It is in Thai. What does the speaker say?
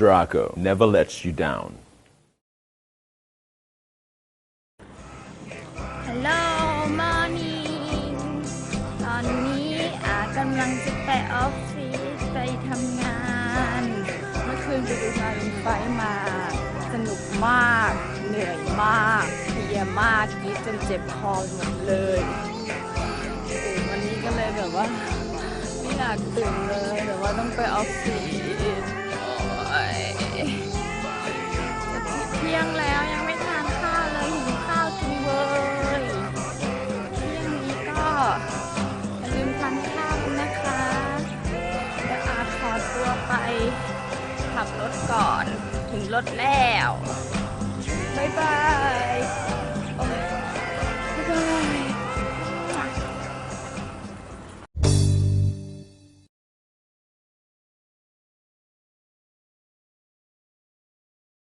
Draco never lets you down. ฮัลโหลมอร์นิ่งตอนนี้อากำลังจะไปออฟฟิศไปทำงาน เมื่อคืนไปดูงานลงไฟมา สนุกมาก เหนื่อยมากเพลียมากกรีดจนเจ็บคอหมดเลยวันนี้ก็เลยแบบว่าไม่อยากตื่นเลยแต่ว่าต้องไปออฟฟิศ ขับรถก่อน ถึงรถแล้ว บ๊ายบาย